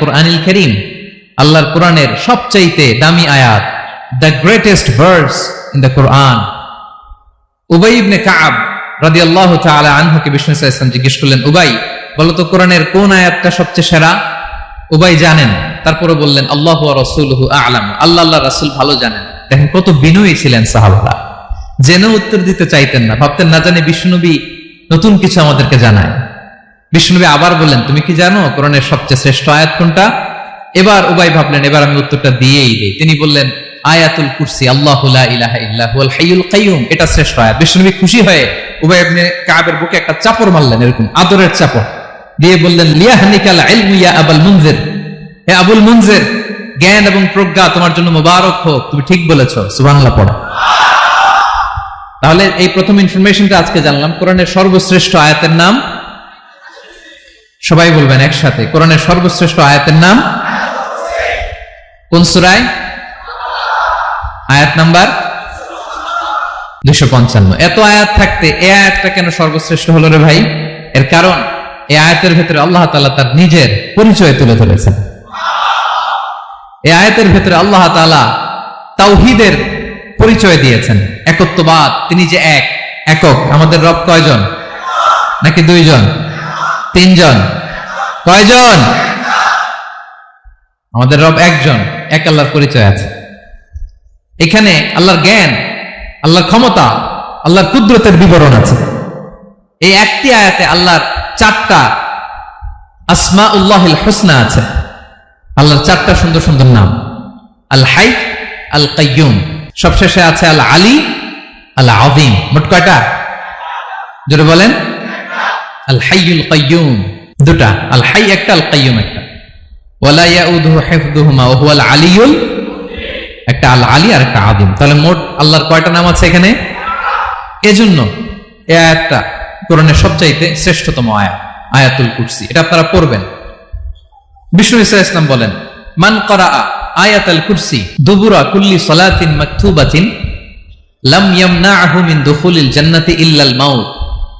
কোরআনিল করিম। আল্লাহর কোরআনের সবচাইতে দামি আয়াত, the greatest verse in the Quran কাব রাদিয়াল্লাহু তাআলা আনহুকে বিষ্ণু সাল্লাল্লাহু আলাইহি ওয়াসাল্লাম জিজ্ঞেস করলেন, উবাই, বলো তো কোরআনের কোন আয়াতটা সবচেয়ে সেরা? উবাই জানেন তারপরে বললেন, আল্লাহ রাসূলুহু আ'লাম আল্লাহ আল্লাহ রাসূল ভালো জানেন। দেখেন, কত বিনয়ী ছিলেন সাহাবারা। জেনে উত্তর দিতে চাইতেন না, ভাবতেন না জানে বিষ্ণুনবী নতুন কিছু আমাদেরকে জানায়। বিষ্ণুনবী আবার বললেন, তুমি কি জানো কোরআনের সবচেয়ে শ্রেষ্ঠ আয়াত কোনটা? এবার উবাই ভাবলেন, এবার আমি উত্তরটা দিয়েই দিই। তিনি বললেন, আয়াতুল কুরসি, আল্লাহু লা ইলাহা ইল্লাহু হাইয়ুল কাইয়ুম, এটা শ্রেষ্ঠ আয়াত। বিষ্ণুনবী খুশি হয়ে উবাই ইবনে কাবের বুকে একটা চাপড় মারলেন এরকম, আদরের চাপড়, দিয়ে বললেন, লিয়াহনিকাল ইলমু আবুল মুনজির। হে আবুল মুনজির, জ্ঞান এবং প্রজ্ঞা তোমার জন্য মোবারক হোক, তুমি ঠিক বলেছ। সুবহানাল্লাহ পড়ো। তাহলে এই প্রথম ইনফরমেশনটা আজকে জানলাম, কোরআনের সর্বশ্রেষ্ঠ আয়াতের নাম সবাই বলবেন একসাথে। কোরআনের সর্বশ্রেষ্ঠ আয়াতের নাম? কোন সুরায়? আয়াত নাম্বার? দুশো পঞ্চান্ন। এত আয়াত থাকতে এ আয়াতটা কেন সর্বশ্রেষ্ঠ হলো রে ভাই? এর কারণ এই আয়াতের ভেতরে আল্লাহ তাআলা তার নিজের পরিচয় তুলে ধরেছেন। এই আয়াতের ভেতরে আল্লাহ তাআলা তাওহিদের পরিচয় দিয়েছেন। একত্ববাদ, তিনি যে এক, একক। আমাদের রব কয়জন? নাকি দুইজন? তিনজন। কয়জন? আমাদের রব একজন, এক আল্লাহর পরিচয় আছে। এখানে আল্লাহর জ্ঞান, আল্লাহর ক্ষমতা, আল্লাহর কুদরতের বিবরণ আছে। এই একটি আয়াতে আল্লাহর চারটা আসমা উল্লাহ হোসনা আছে। আল্লাহর চারটা সুন্দর সুন্দর নাম। আল হাই, আল কাইয়ুম। সবশেষে আছে আল আলী, আল আযীম। মোট কয়টা? জোরে বলেন। আল হাইয়ুল কাইয়ুম। দুটা। আল হাই একটা আল কাইয়ুম একটা। ওয়ালা ইয়াউদুহু হিফযুহুমা ওয়া হুয়াল আলিয়ুল একটা আল আলী আর একটা আদিম তাহলে মোট আল্লাহর কয়টা নাম আছে এখানে? এজন্য এই আয়াতটা কোরআনের সবচাইতে শ্রেষ্ঠতম আয়াত, আয়াতুল কুরসি। এটা আপনারা পড়বেন। বিষ্ণু ইসা ইসলাম বলেন, মান করা আয়াতাল কুরসি দুবুরা কুল্লি সলাতিন মাকতুবাতিন, লাম ইয়ামনাহু মিন দুখুলিল জান্নাতি ইল্লাল মাউত।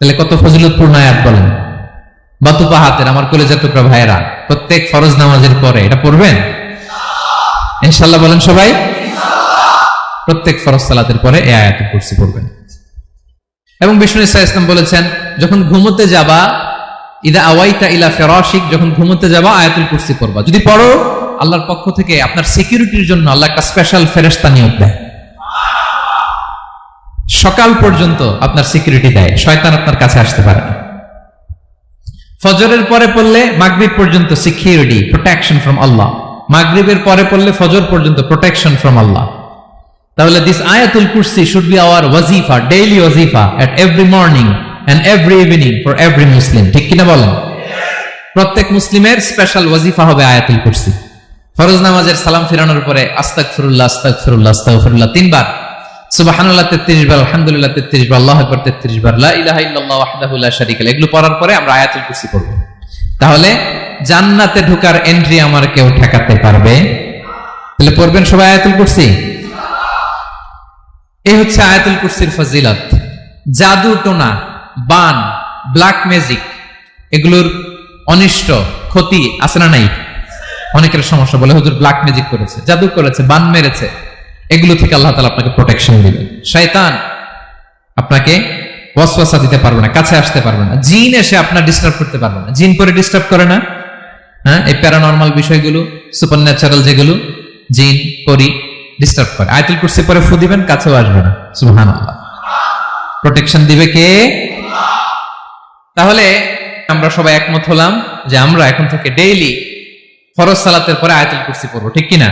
তাহলে কত ফজিলতপূর্ণ আয়াত বলেন? বাতুপা হাতের, আমার কলেজের টুকরা ভাইয়েরা, প্রত্যেক ফরজ নামাজের পরে, এটা পড়বেন? ইনশাল্লাহ বলেন সবাই? প্রত্যেক ফরজ সালাতের পরে এ আয়াত কুরসি পড়বেন। এবং বিষ্ণু ইসা ইসলাম বলেছেন, যখন ঘুমোতে যাবা, ইদা আওয়াইতা ইলা ফেরাশিক, যখন ঘুমোতে যাবা, আয়াতুল কুরসি পড়বা। যদি পড়ো, আল্লাহর পক্ষ থেকে আপনার সিকিউরিটির জন্য আল্লাহ একটা স্পেশাল ফেরেস্তা নিয়োগ দেয়। সকাল পর্যন্ত আপনার সিকিউরিটি দেয়। শয়তান আপনার কাছে আসতে পারে না। ফজরের পরে পড়লে মাগরিব পর্যন্ত সিকিউরিটি প্রোটেকশন ফ্রম আল্লাহ মাগরিবের পরে পড়লে ফজর পর্যন্ত প্রোটেকশন ফ্রম আল্লাহ তাহলে দিস আয়াতুল কুরসি শুড বি আওয়ার ওয়াজিফা daily ওয়াজিফা at every morning and every evening for every Muslim ঠিক কিনা বলেন? প্রত্যেক মুসলিমের স্পেশাল ওয়াজিফা হবে আয়াতুল কুরসি। ফরজ নামাজের সালাম ফিরানোর পরে আস্তাক ফিরুল্লাহ আস্তাক ফিরুল্লাহ আস্তাক ফিরুল্লাহ তিনবার। সুবহানাল্লাহ 33 বার, আলহামদুলিল্লাহ 33 বার, আল্লাহু আকবার 33 বার, লা ইলাহা ইল্লাল্লাহ ওয়াহদাহু লা শারীকা লাহু এগুলো পড়ার পরে আমরা আয়াতুল কুরসি পড়ব। তাহলে, জান্নাতে এন্ট্রি আমার কেউ ঠেকাতে পারবে? তাহলে পড়বেন সবাই আয়াতুল কুরসি? এই হচ্ছে আয়াতুল কুরসির ফজিলত। জাদু টোনা, বান ব্ল্যাক ম্যাজিক এগুলোর অনিষ্ট, ক্ষতি আছে না নাই? অনেকের সমস্যা বলে, হুজুর ব্ল্যাক ম্যাজিক করেছে, জাদু করেছে, বান মেরেছে। এগুলো থেকে আল্লাহ তালা আপনাকে প্রোটেকশন দিবেন। শয়তান আপনাকে ওয়াসওয়াসা দিতে পারবে না, কাছে আসতে পারবে না। জিন এসে আপনার ডিস্টার্ব করতে পারবে না। জিন পরে ডিস্টার্ব করে না। হ্যাঁ এই প্যারানর্মাল বিষয়গুলো সুপার ন্যাচারাল যেগুলো, জিন পরি ডিস্টার্ব করে। আয়তুল কুরসি পরে ফু দিবেন, কাছেও আসবে না। সুবহানাল্লাহ। প্রোটেকশন দিবে কে? তাহলে আমরা সবাই একমত হলাম যে আমরা এখন থেকে ডেইলি ফরজ সালাতের পরে আয়াতুল কুরসি পড়ব, ঠিক কিনা?